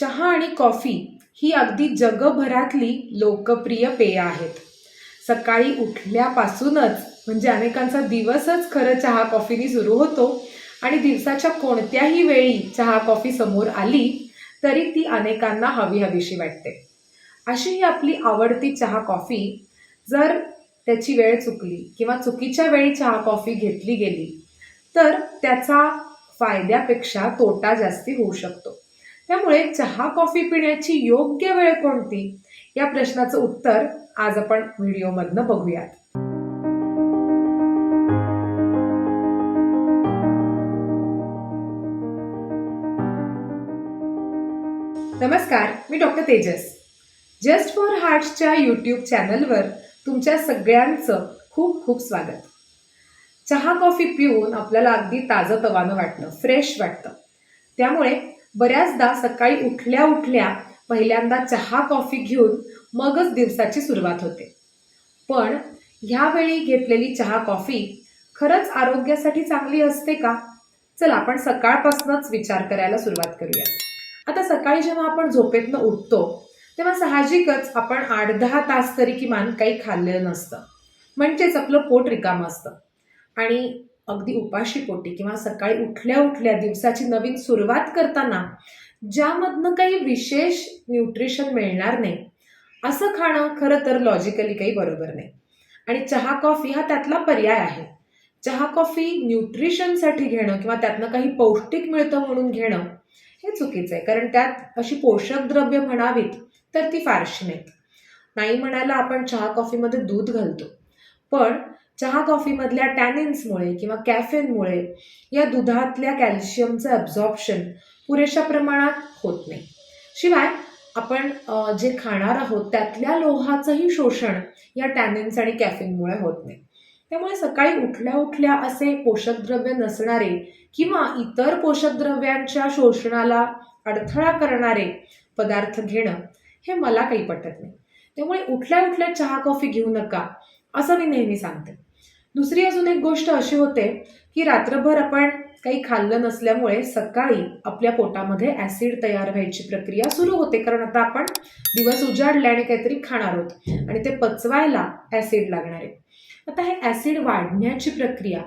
चहा आणि कॉफी ही अगदी जगभरातली लोकप्रिय पेय आहेत. सकाळी उठल्यापासूनच म्हणजे अनेकांचा दिवसच खरं चहा कॉफीनी सुरू होतो आणि दिवसाच्या कोणत्याही वेळी चहा कॉफी समोर आली तरी ती अनेकांना हवी हवीशी वाटते. अशी ही आपली आवडती चहा कॉफी जर त्याची वेळ चुकली किंवा चुकीच्या वेळी चहा कॉफी घेतली गेली तर त्याचा फायद्यापेक्षा तोटा जास्ती होऊ शकतो. त्यामुळे चहा कॉफी पिण्याची योग्य वेळ कोणती? या प्रश्नाचं उत्तर आज आपण व्हिडिओमधनं बघूयात. नमस्कार मी डॉक्टर तेजस. जस्ट फॉर हार्ट्सच्या यूट्यूब चॅनलवर तुमच्या सगळ्यांचं खूप खूप स्वागत. चहा कॉफी पिऊन आपल्याला अगदी ताजं तवानं वाटतं फ्रेश वाटतं. त्यामुळे बऱ्याचदा सकाळी उठल्या उठल्या पहिल्यांदा चहा कॉफी घेऊन मगच दिवसाची सुरुवात होते. पण ह्यावेळी घेतलेली चहा कॉफी खरंच आरोग्यासाठी चांगली असते का? चल आपण सकाळपासूनच विचार करायला सुरुवात करूया. आता सकाळी जेव्हा आपण झोपेतनं उठतो तेव्हा साहजिकच आपण आठ दहा तास तरी किमान काही खाल्लेलं नसतं. म्हणजेच आपलं पोट रिकामं असतं. आणि अगदी उपाशी पोटी किंवा सकाळी उठल्या उठल्या दिवसाची नवीन सुरुवात करताना ज्यामधनं काही विशेष न्यूट्रिशन मिळणार नाही असं खाणं खरं तर लॉजिकली काही बरोबर नाही. आणि चहा कॉफी हा त्यातला पर्याय आहे. चहा कॉफी न्यूट्रिशनसाठी घेणं किंवा त्यातनं काही पौष्टिक मिळतं म्हणून घेणं हे चुकीचं आहे. कारण त्यात अशी पोषक द्रव्य म्हणावीत तर ती फारशी नाहीत. नाही म्हणायला आपण चहा कॉफीमध्ये दूध घालतो. पण चहा कॉफीमधल्या टॅनिन्समुळे किंवा कॅफेनमुळे या दुधातल्या कॅल्शियमचं ॲब्झॉर्प्शन पुरेशा प्रमाणात होत नाही. शिवाय आपण जे खाणार आहोत त्यातल्या लोहाचंही शोषण या टॅनिन्स आणि कॅफेनमुळे होत नाही. त्यामुळे सकाळी उठल्या उठल्या असे पोषक द्रव्य नसणारे किंवा इतर पोषक द्रव्यांच्या शोषणाला अडथळा करणारे पदार्थ घेणं हे मला काही पटत नाही. त्यामुळे उठल्या उठल्या चहा कॉफी घेऊ नका असं मी नेहमी सांगते. दुसरी अजून एक गोष्ट अशी होते की रात्रभर आपण काही खाल्लं नसल्यामुळे सकाळी आपल्या पोटामध्ये ॲसिड तयार व्हायची प्रक्रिया सुरू होते. कारण आता आपण दिवस उजाडले आणि काहीतरी खाणार आहोत आणि ते पचवायला ॲसिड लागणार आहे. आता हे ॲसिड वाढण्याची प्रक्रिया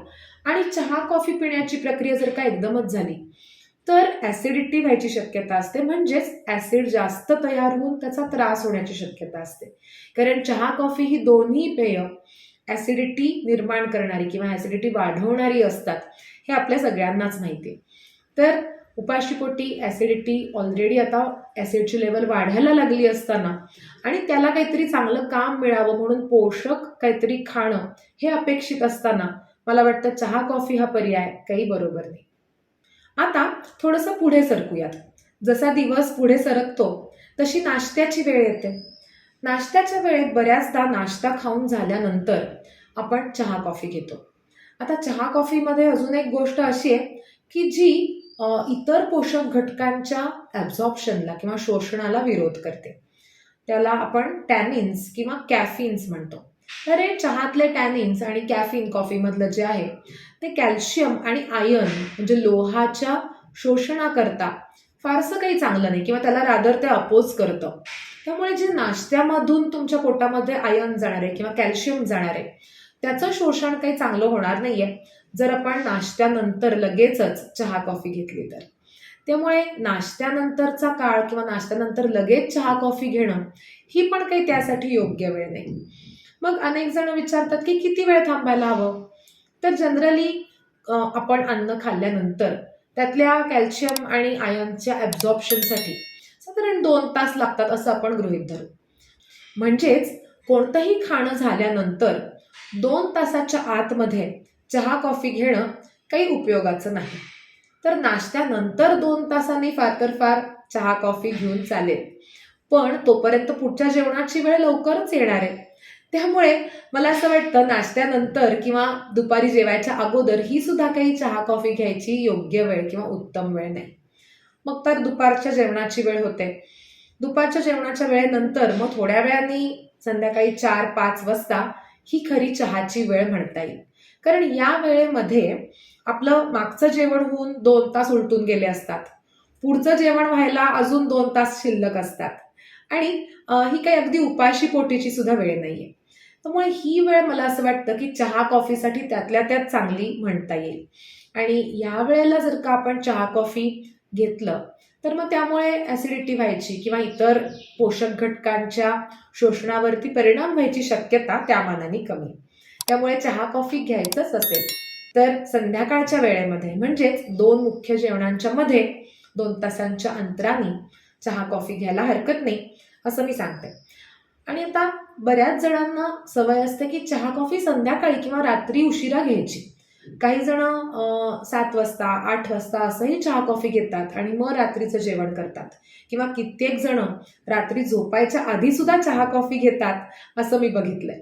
आणि चहा कॉफी पिण्याची प्रक्रिया जर का एकदमच झाली तर ॲसिडिटी व्हायची शक्यता असते. म्हणजेच ॲसिड जास्त तयार होऊन त्याचा त्रास होण्याची शक्यता असते. कारण चहा कॉफी ही दोन्ही पेय ॲसिडिटी निर्माण करणारी किंवा ॲसिडिटी वाढवणारी असतात हे आपल्या सगळ्यांनाच माहिती आहे तर उपाशीपोटी ॲसिडिटी ऑलरेडी आता ॲसिडची लेवल वाढायला लागली असताना आणि त्याला काहीतरी चांगलं काम मिळावं म्हणून पोषक काहीतरी खाणं हे अपेक्षित असताना मला वाटतं चहा कॉफी हा पर्याय काही बरोबर नाही. आता थोडंसं पुढे सरकूयात. जसा दिवस पुढे सरकतो तशी नाश्त्याची वेळ येते. नाश्त्याच्या वेळेत बऱ्याचदा नाश्ता खाऊन झाल्यानंतर आपण चहा कॉफी घेतो. आता चहा कॉफीमध्ये अजून एक गोष्ट अशी आहे की जी इतर पोषक घटकांच्या ॲब्झॉर्प्शनला किंवा शोषणाला विरोध करते. त्याला आपण टॅनिन्स किंवा कॅफिन्स म्हणतो. तर हे चहातले टॅनिन्स आणि कॅफिन कॉफीमधलं जे आहे ते कॅल्शियम आणि आयर्न म्हणजे लोहाच्या शोषणाकरता फारसं काही चांगलं नाही किंवा त्याला रादर ते अपोज करतं. त्यामुळे जे नाश्त्यामधून तुमच्या पोटामध्ये आयर्न जाणार आहे किंवा कॅल्शियम जाणार आहे त्याचं शोषण काही चांगलं होणार नाहीये. जर आपण नाश्त्यानंतर लगेचच चहा कॉफी घेतली तर. त्यामुळे नाश्त्यानंतरचा काळ किंवा नाश्त्यानंतर लगेच चहा कॉफी घेणं ही पण काही त्यासाठी योग्य वेळ नाही. मग अनेक जण विचारतात की किती वेळ थांबायला हवं? तर जनरली आपण अन्न खाल्ल्यानंतर त्यातल्या कॅल्शियम आणि आयर्नच्या ॲब्झॉर्प्शनसाठी साधारण दोन तास लागतात असं आपण गृहित धरू. म्हणजेच कोणतंही खाणं झाल्यानंतर दोन तासाच्या आतमध्ये चहा कॉफी घेणं काही उपयोगाचं नाही. तर नाश्त्यानंतर दोन तासांनी फार तर फार चहा कॉफी घेऊन चालेल. पण तोपर्यंत पुढच्या जेवणाची वेळ लवकरच येणार आहे. त्यामुळे मला असं वाटतं नाश्त्यानंतर किंवा दुपारी जेवायच्या अगोदर ही सुद्धा काही चहा कॉफी घ्यायची योग्य वेळ किंवा उत्तम वेळ नाही. मग तर दुपारच्या जेवणाची वेळ होते. दुपारच्या जेवणाच्या वेळेनंतर मग थोड्या वेळाने संध्याकाळी चार पाच वाजता ही खरी चहाची वेळ म्हणता येईल. कारण या वेळेमध्ये आपलं मागचं जेवण होऊन दोन तास उलटून गेले असतात. पुढचं जेवण व्हायला अजून दोन तास शिल्लक असतात. आणि ही काही अगदी उपाशी पोटीची सुद्धा वेळ नाहीये. त्यामुळे ही वेळ मला असं वाटतं की चहा कॉफीसाठी त्यातल्या त्यात चांगली म्हणता येईल. आणि या वेळेला जर का आपण चहा कॉफी घेतलं. तर मग त्यामुळे ॲसिडिटी व्हायची किंवा इतर पोषक घटकांच्या शोषणावरती परिणाम व्हायची शक्यता त्या मानाने कमी. त्यामुळे चहा कॉफी घ्यायचंच असेल. तर संध्याकाळच्या वेळेमध्ये म्हणजेच दोन मुख्य जेवणांच्या मध्ये दोन तासांच्या अंतराने चहा कॉफी घ्यायला हरकत नाही असं मी सांगते. आणि आता बऱ्याच जणांना सवय असते की चहा कॉफी संध्याकाळी किंवा रात्री उशिरा घ्यायची. काही जण सात वाजता आठ वाजता असंही चहा कॉफी घेतात आणि मग रात्रीचं जेवण करतात. किंवा कित्येक जण रात्री झोपायच्या आधी सुद्धा चहा कॉफी घेतात असं मी बघितलंय.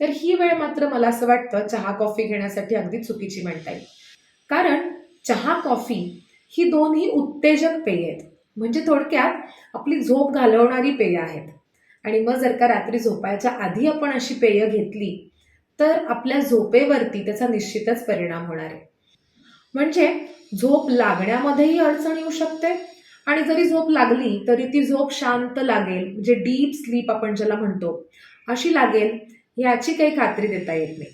तर ही वेळ मात्र मला असं वाटतं चहा कॉफी घेण्यासाठी अगदी चुकीची म्हणता येईल. कारण चहा कॉफी ही दोन्ही उत्तेजक पेय आहेत. म्हणजे थोडक्यात आपली झोप घालवणारी पेय आहेत. आणि मग जर का रात्री झोपायच्या आधी आपण अशी पेय घेतली तर आपल्या झोपेवरती त्याचा निश्चितच परिणाम होणार आहे. म्हणजे झोप लागण्यामध्येही अडचण येऊ शकते आणि जरी झोप लागली तरी ती झोप शांत लागेल म्हणजे डीप स्लीप आपण ज्याला म्हणतो अशी लागेल याची काही खात्री देता येत नाही.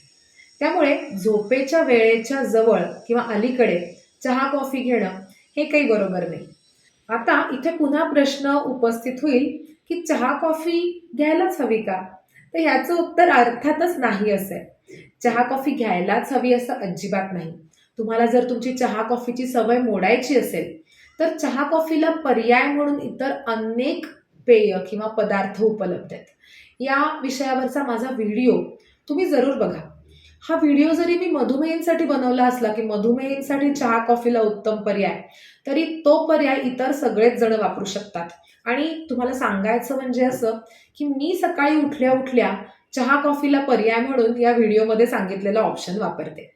त्यामुळे झोपेच्या वेळेच्या जवळ किंवा अलीकडे चहा कॉफी घेणं हे काही बरोबर नाही. आता इथे पुन्हा प्रश्न उपस्थित होईल की चहा कॉफी घ्यायलाच हवी का? तर ह्याचं उत्तर अर्थातच नाही असं आहे चहा कॉफी घ्यायलाच हवी असं अजिबात नाही. तुम्हाला जर तुमची चहा कॉफीची सवय मोडायची असेल तर चहा कॉफीला पर्याय म्हणून इतर अनेक पेय किंवा पदार्थ उपलब्ध आहेत. या विषयावरचा माझा व्हिडिओ तुम्ही जरूर बघा. हा व्हिडिओ जरी मी मधुमेहींसाठी बनवला असला की मधुमेहींसाठी चहा कॉफीला उत्तम पर्याय तरी तो पर्याय इतर सगळेच जण वापरू शकतात. आणि तुम्हाला सांगायचं म्हणजे असं की मी सकाळी उठल्या उठल्या चहा कॉफीला पर्याय म्हणून या व्हिडिओमध्ये सांगितलेला ऑप्शन वापरते.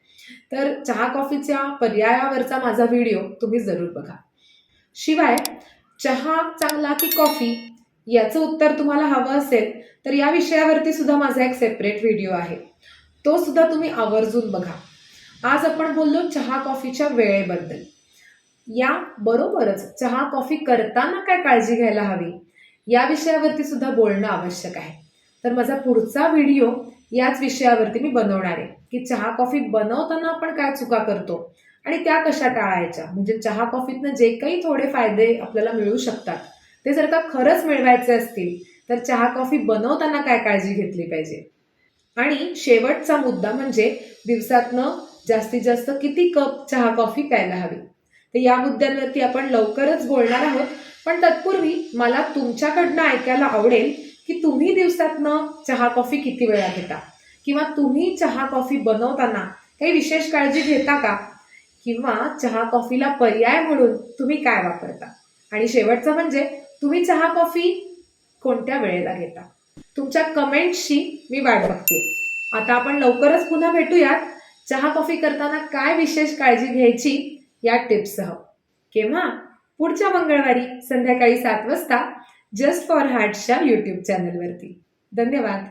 तर चहा कॉफीच्या पर्यायावरचा माझा व्हिडिओ तुम्ही जरूर बघा. शिवाय चहा चांगला की कॉफी याचं उत्तर तुम्हाला हवं असेल तर या विषयावरती सुद्धा माझा एक सेपरेट व्हिडिओ आहे. तो सुद्धा तुम्ही आवर्जून बघा. आज आपण बोललो चहा कॉफीच्या वेळेबद्दल. या बरोबरच चहा कॉफी करताना काय काळजी घ्यायला हवी? या विषयावरती सुद्धा बोलणं आवश्यक आहे. तर माझा पुढचा व्हिडिओ याच विषयावरती मी बनवणार आहे की चहा कॉफी बनवताना आपण काय चुका करतो आणि त्या कशा टाळायच्या? म्हणजे चहा कॉफीतनं जे काही थोडे फायदे आपल्याला मिळू शकतात ते जर का खरंच मिळवायचे असतील तर चहा कॉफी बनवताना काय काळजी घेतली पाहिजे? आणि शेवटचा मुद्दा म्हणजे दिवसातनं जास्तीत जास्त किती कप चहा कॉफी प्यायला हवी? तर या मुद्द्यांवरती आपण लवकरच बोलणार आहोत. पण तत्पूर्वी मला तुमच्याकडनं ऐकायला आवडेल की तुम्ही दिवसातनं चहा कॉफी किती वेळा घेता? किंवा तुम्ही चहा कॉफी बनवताना काही विशेष काळजी घेता का? किंवा चहा कॉफीला पर्याय म्हणून तुम्ही काय वापरता? आणि शेवटचं म्हणजे तुम्ही चहा कॉफी कोणत्या वेळेला घेता? तुमच्या कमेंटशी मी वाट बघते. आता आपण लवकरच पुन्हा भेटूयात. चहा कॉफी करताना काय विशेष काळजी घ्यायची या टिप्ससह. केव्हा? पुढच्या मंगळवारी संध्याकाळी सात वाजता जस्ट फॉर हार्टच्या यूट्यूब चॅनलवरती धन्यवाद.